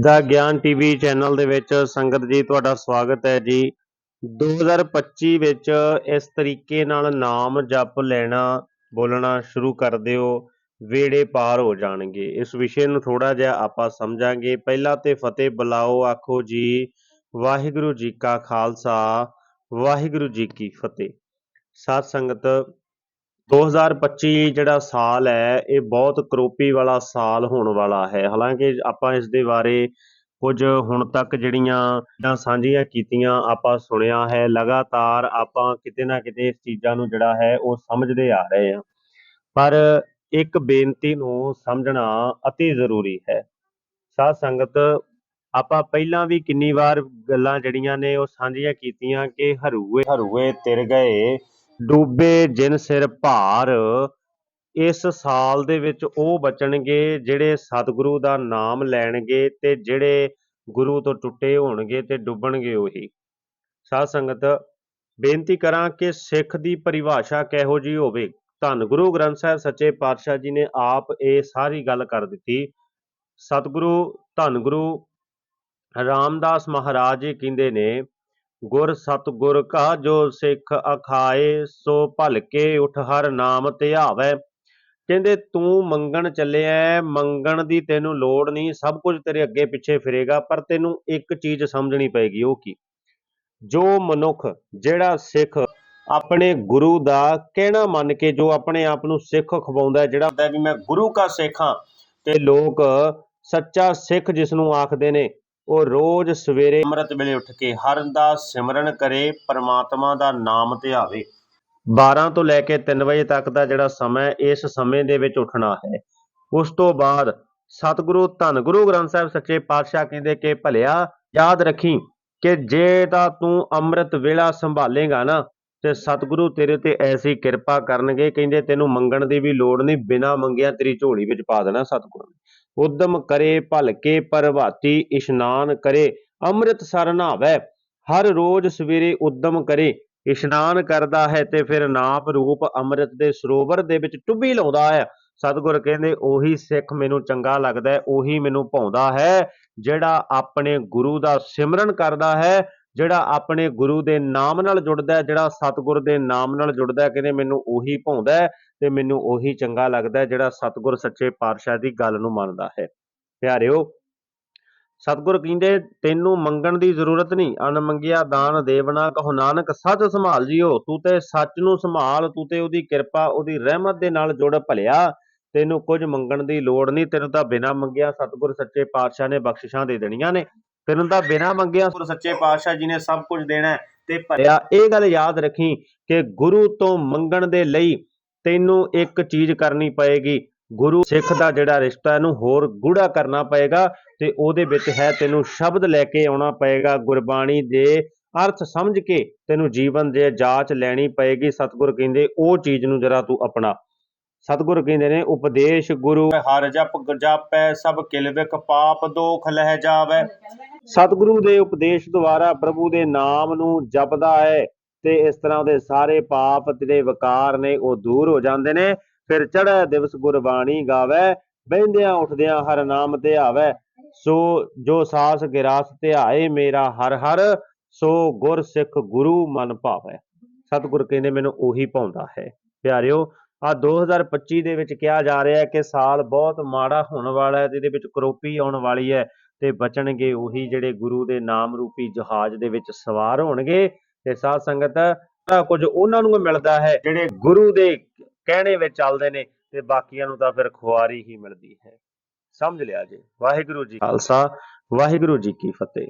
ਦਾ ਗਿਆਨ TV channel ਦੇ ਵਿੱਚ। ਸੰਗਤ ਜੀ, ਤੁਹਾਡਾ ਸਵਾਗਤ ਹੈ ਜੀ। 2025 ਵਿੱਚ ਇਸ ਤਰੀਕੇ ਨਾਲ ਨਾਮ ਜਪ ਲੈਣਾ, ਬੋਲਣਾ ਸ਼ੁਰੂ ਕਰ ਦਿਓ। ਵੇੜੇ ਪਾਰ ਹੋ ਜਾਣਗੇ। ਇਸ ਵਿਸ਼ੇ ਨੂੰ ਥੋੜਾ ਜਿਹਾ ਆਪਾਂ ਸਮਝਾਂਗੇ। ਪਹਿਲਾਂ ਤੇ ਫਤਿਹ ਬੁਲਾਓ, ਆਖੋ ਜੀ, ਵਾਹਿਗੁਰੂ ਜੀ ਕਾ ਖਾਲਸਾ, ਵਾਹਿਗੁਰੂ ਜੀ ਕੀ ਫਤਿਹ। ਸਾਧ ਸੰਗਤ 2025 ਜਿਹੜਾ ਸਾਲ ਹੈ, ਇਹ ਬਹੁਤ ਕਰੋਪੀ ਵਾਲਾ ਸਾਲ ਹੋਣ ਵਾਲਾ ਹੈ। ਹਾਲਾਂਕਿ ਆਪਾਂ ਇਸ ਦੇ ਬਾਰੇ ਕੁਝ ਹੁਣ ਤੱਕ ਜਿਹੜੀਆਂ ਚੀਜ਼ਾਂ ਸਾਂਝੀਆਂ ਕੀਤੀਆਂ ਆਪਾਂ ਸੁਣਿਆ ਹੈ, ਲਗਾਤਾਰ ਆਪਾਂ ਕਿਤੇ ਨਾ ਕਿਤੇ ਇਸ ਚੀਜ਼ਾਂ ਨੂੰ ਜਿਹੜਾ ਹੈ, ਉਹ ਸਮਝਦੇ ਆ ਰਹੇ ਹਾਂ। ਪਰ ਇੱਕ ਬੇਨਤੀ ਨੂੰ ਸਮਝਣਾ ਅਤੀ ਜ਼ਰੂਰੀ ਹੈ। ਸਾਧ ਸੰਗਤ, ਆਪਾਂ ਪਹਿਲਾਂ ਵੀ ਕਿੰਨੀ ਵਾਰ ਗੱਲਾਂ ਜਿਹੜੀਆਂ ਨੇ ਉਹ ਸਾਂਝੀਆਂ ਕੀਤੀਆਂ ਕਿ ਹਰੂਏ ਹਰੂਏ ਤਿਰ ਗਏ ਡੂਬੇ ਜਿਨ ਸਿਰ ਭਾਰ, ਇਸ ਸਾਲ ਦੇ ਵਿੱਚ ਉਹ ਬਚਣਗੇ ਜਿਹੜੇ ਸਤਿਗੁਰੂ ਦਾ ਨਾਮ ਲੈਣਗੇ ਤੇ ਜਿਹੜੇ ਗੁਰੂ ਤੋਂ ਟੁੱਟੇ ਹੋਣਗੇ ਤੇ ਡੁੱਬਣਗੇ ਉਹੀ। ਸਾਧ ਸੰਗਤ, ਬੇਨਤੀ ਕਰਾਂ ਕਿ ਸਿੱਖ ਦੀ ਪਰਿਭਾਸ਼ਾ ਕਿਹੋ ਜੀ ਹੋਵੇ। ਧੰਨ ਗੁਰੂ ਗ੍ਰੰਥ ਸਾਹਿਬ ਸੱਚੇ ਪਾਤਸ਼ਾਹ ਜੀ ਨੇ ਆਪ ਇਹ ਸਾਰੀ ਗੱਲ ਕਰ ਦਿੱਤੀ। ਸਤਿਗੁਰੂ, ਧੰਨ ਗੁਰੂ ਰਾਮਦਾਸ ਮਹਾਰਾਜ ਜੀ ਕਹਿੰਦੇ ਨੇ ਗੁਰ ਸਤਿਗੁਰ ਕਾ ਜੋ ਸਿੱਖ ਅਖਾਏ, ਸੋ ਭਲਕੇ ਉਠ ਹਰ ਨਾਮ ਧਿਆਵੈ ਕਹਿੰਦੇ, ਤੂੰ ਮੰਗਣ ਚੱਲਿਆ ਮੰਗਣ ਦੀ ਤੈਨੂੰ ਲੋੜ ਨਹੀਂ, ਸਭ ਕੁਝ ਤੇਰੇ ਅੱਗੇ ਪਿੱਛੇ ਫਿਰੇਗਾ, ਪਰ ਤੈਨੂੰ ਇੱਕ ਚੀਜ਼ ਸਮਝਣੀ ਪਏਗੀ, ਉਹ ਕੀ? ਜੋ ਮਨੁੱਖ, ਜਿਹੜਾ ਸਿੱਖ ਆਪਣੇ ਗੁਰੂ ਦਾ ਕਹਿਣਾ ਮੰਨ ਕੇ, ਜੋ ਆਪਣੇ ਆਪ ਨੂੰ ਸਿੱਖ ਖਵਾਉਂਦਾ ਜਿਹੜਾ ਹੁੰਦਾ ਵੀ ਮੈਂ ਗੁਰੂ ਕਾ ਸਿੱਖ ਹਾਂ, ਤੇ ਲੋਕ ਸੱਚਾ ਸਿੱਖ ਜਿਸ ਨੂੰ ਆਖਦੇ ਨੇ ਉਹ ਰੋਜ਼ ਸਵੇਰੇ ਅੰਮ੍ਰਿਤ ਵੇਲੇ ਉੱਠ ਕੇ ਹਰ ਦਾ ਸਿਮਰਨ ਕਰੇ, ਪਰਮਾਤਮਾ ਦਾ ਨਾਮ ਧਿਆਵੇ 12 ਤੋਂ ਲੈ ਕੇ 3 ਵਜੇ ਤੱਕ ਦਾ ਜਿਹੜਾ ਸਮਾਂ ਇਸ ਸਮੇਂ ਦੇ ਵਿੱਚ ਉੱਠਣਾ ਹੈ। ਉਸ ਤੋਂ ਬਾਅਦ ਸਤਿਗੁਰੂ ਧੰਨ ਗੁਰੂ ਗ੍ਰੰਥ ਸਾਹਿਬ ਸੱਚੇ ਪਾਤਸ਼ਾਹ ਕਹਿੰਦੇ ਕਿ, ਭਲਿਆ, ਯਾਦ ਰੱਖੀ ਕਿ ਜੇ ਤਾਂ ਤੂੰ ਅੰਮ੍ਰਿਤ ਵੇਲਾ ਸੰਭਾਲੇਗਾ ਨਾ, ਤੇ ਸਤਿਗੁਰੂ ਤੇਰੇ ਤੇ ਐਸੀ ਕਿਰਪਾ ਕਰਨਗੇ, ਕਹਿੰਦੇ ਤੈਨੂੰ ਮੰਗਣ ਦੀ ਵੀ ਲੋੜ ਨਹੀਂ, ਬਿਨਾਂ ਮੰਗਿਆ ਤੇਰੀ ਝੋਲੀ ਵਿੱਚ ਪਾ ਦੇਣਾ ਸਤਿਗੁਰੂ ਨੇ। ਉਦਮ ਕਰੇ ਭਲਕੇ ਪ੍ਰਭਾਤੀ ਇਸ਼ਨਾਨ ਕਰੇ, ਅੰਮ੍ਰਿਤ ਸਰ ਨਹਾਵੈ, ਹਰ ਰੋਜ਼ ਸਵੇਰੇ ਉਦਮ ਕਰੇ। ਇਸ਼ਨਾਨ ਕਰਦਾ ਹੈ ਤੇ ਫਿਰ ਨਾਪ ਰੂਪ ਅੰਮ੍ਰਿਤ ਦੇ ਸਰੋਵਰ ਦੇ ਵਿੱਚ ਟੁੱਬੀ ਲਾਉਂਦਾ ਹੈ। ਸਤਿਗੁਰ ਕਹਿੰਦੇ, ਉਹੀ ਸਿੱਖ ਮੈਨੂੰ ਚੰਗਾ ਲੱਗਦਾ ਉਹੀ ਮੈਨੂੰ ਭਾਉਂਦਾ ਹੈ, ਜਿਹੜਾ ਆਪਣੇ ਗੁਰੂ ਦਾ ਸਿਮਰਨ ਕਰਦਾ ਹੈ ਜਿਹੜਾ ਆਪਣੇ ਗੁਰੂ ਦੇ ਨਾਮ ਨਾਲ ਜੁੜਦਾ ਹੈ, ਜਿਹੜਾ ਸਤਿਗੁਰ ਦੇ ਨਾਮ ਨਾਲ ਜੁੜਦਾ ਹੈ, ਕਹਿੰਦੇ ਮੈਨੂੰ ਉਹੀ ਭਾਉਂਦਾ ਹੈ ਤੇ ਮੈਨੂੰ ਉਹੀ ਚੰਗਾ ਲੱਗਦਾ ਹੈ, ਜਿਹੜਾ ਸਤਿਗੁਰ ਸੱਚੇ ਪਾਤਸ਼ਾਹ ਦੀ ਗੱਲ ਨੂੰ ਮੰਨਦਾ ਹੈ। ਪਿਆਰਿਓ, ਸਤਿਗੁਰ ਕਹਿੰਦੇ, ਤੈਨੂੰ ਮੰਗਣ ਦੀ ਜ਼ਰੂਰਤ ਨਹੀਂ। ਅਨ ਮੰਗਿਆ ਦਾਨ ਦੇਵਨਾ ਕਹੋ ਨਾਨਕ, ਸੱਚ ਸੰਭਾਲ ਜਿਓ। ਤੂੰ ਤੇ ਸੱਚ ਨੂੰ ਸੰਭਾਲ, ਤੂੰ ਤੇ ਉਹਦੀ ਕਿਰਪਾ, ਉਹਦੀ ਰਹਿਮਤ ਦੇ ਨਾਲ ਜੁੜ ਭਲਿਆ। ਤੈਨੂੰ ਕੁਝ ਮੰਗਣ ਦੀ ਲੋੜ ਨਹੀਂ। ਤੈਨੂੰ ਤਾਂ ਬਿਨਾਂ ਮੰਗਿਆ ਸਤਿਗੁਰ ਸੱਚੇ ਪਾਤਸ਼ਾਹ ਨੇ ਬਖਸ਼ਿਸ਼ਾਂ ਦੇ ਦੇਣੀਆਂ ਨੇ। ਤੈਨੂੰ ਤਾਂ ਬਿਨਾਂ ਮੰਗਿਆ ਸਤਿਗੁਰ ਸੱਚੇ ਪਾਤਸ਼ਾਹ ਜੀ ਨੇ ਸਭ ਕੁਝ ਦੇਣਾ ਤੇ ਭਲਿਆ ਇਹ ਗੱਲ ਯਾਦ ਰੱਖੀ ਕਿ ਗੁਰੂ ਤੋਂ ਮੰਗਣ ਦੇ ਲਈ ਤੈਨੂੰ ਇੱਕ ਚੀਜ਼ ਕਰਨੀ ਪਏਗੀ। ਗੁਰੂ ਸਿੱਖ ਦਾ ਜਿਹੜਾ ਰਿਸ਼ਤਾ ਇਹਨੂੰ ਹੋਰ ਗੂੜਾ ਕਰਨਾ ਪਏਗਾ ਤੇ ਉਹਦੇ ਵਿੱਚ ਹੈ ਤੈਨੂੰ ਸ਼ਬਦ ਲੈ ਕੇ ਆਉਣਾ ਪਏਗਾ। ਗੁਰਬਾਣੀ ਦੇ ਅਰਥ ਸਮਝ ਕੇ ਤੈਨੂੰ ਜੀਵਨ ਦੇ ਜਾਂਚ ਲੈਣੀ ਪਏਗੀ। ਸਤਿਗੁਰ ਕਹਿੰਦੇ ਉਹ ਚੀਜ਼ ਨੂੰ ਜਰਾ ਤੂੰ ਆਪਣਾ। ਸਤਿਗੁਰ ਕਹਿੰਦੇ ਨੇ ਉਪਦੇਸ਼ ਗੁਰੂ ਹਰ ਜਪ ਜਾਪੈ ਸਭ ਕਿਲ ਵਿਕ ਪਾਪ ਦੋਖ ਲਹਿ ਜਾਵੈ। ਸਤਿਗੁਰੂ ਦੇ ਉਪਦੇਸ਼ ਦੁਆਰਾ ਪ੍ਰਭੂ ਦੇ ਨਾਮ ਨੂੰ ਜਪਦਾ ਹੈ ਤੇ ਇਸ ਤਰ੍ਹਾਂ ਉਹਦੇ ਸਾਰੇ ਪਾਪ ਜਿਹੜੇ ਵਿਕਾਰ ਨੇ ਉਹ ਦੂਰ ਹੋ ਜਾਂਦੇ ਨੇ। ਫਿਰ ਚੜ੍ਹੈ ਦਿਵਸ ਗੁਰਬਾਣੀ ਗਾਵੇ, ਬਹਿੰਦਿਆਂ ਉੱਠਦਿਆਂ ਹਰ ਨਾਮ ਧਿਆਵੈ। ਸੋ ਜੋ ਸਾਸ ਗਿਰਾਸ ਧਿਆਏ ਮੇਰਾ ਹਰ ਹਰ, ਸੋ ਗੁਰ ਸਿੱਖ ਗੁਰੂ ਮਨ ਭਾਵੈ। ਸਤਿਗੁਰ ਕਹਿੰਦੇ ਮੈਨੂੰ ਉਹੀ ਪਾਉਂਦਾ ਹੈ। ਪਿਆਰਿਓ, ਆ 2025 ਦੇ ਵਿੱਚ ਕਿਹਾ ਜਾ ਰਿਹਾ ਹੈ ਕਿ ਸਾਲ ਬਹੁਤ ਮਾੜਾ ਹੋਣ ਵਾਲਾ ਹੈ ਤੇ ਇਹਦੇ ਵਿੱਚ ਕਰੋਪੀ ਆਉਣ ਵਾਲੀ ਹੈ। ਤੇ ਬਚਣਗੇ, ਉਹੀ ਜਿਹੜੇ ਗੁਰੂ ਦੇ ਨਾਮ ਰੂਪੀ ਜਹਾਜ਼ ਦੇ ਵਿੱਚ ਸਵਾਰ ਹੋਣਗੇ। ਤੇ ਸਾਧ ਸੰਗਤ ਸਾਰਾ ਕੁਝ ਉਹਨਾਂ ਨੂੰ ਮਿਲਦਾ ਹੈ, ਜਿਹੜੇ ਗੁਰੂ ਦੇ ਕਹਿਣੇ ਵਿੱਚ ਚੱਲਦੇ ਨੇ, ਤੇ ਬਾਕੀਆਂ ਨੂੰ ਤਾਂ ਫਿਰ ਖੁਆਰੀ ਹੀ ਮਿਲਦੀ ਹੈ। ਸਮਝ ਲਿਆ ਜੀ। ਵਾਹਿਗੁਰੂ ਜੀ ਖਾਲਸਾ। ਵਾਹਿਗੁਰੂ ਜੀ ਕੀ ਫਤਿਹ।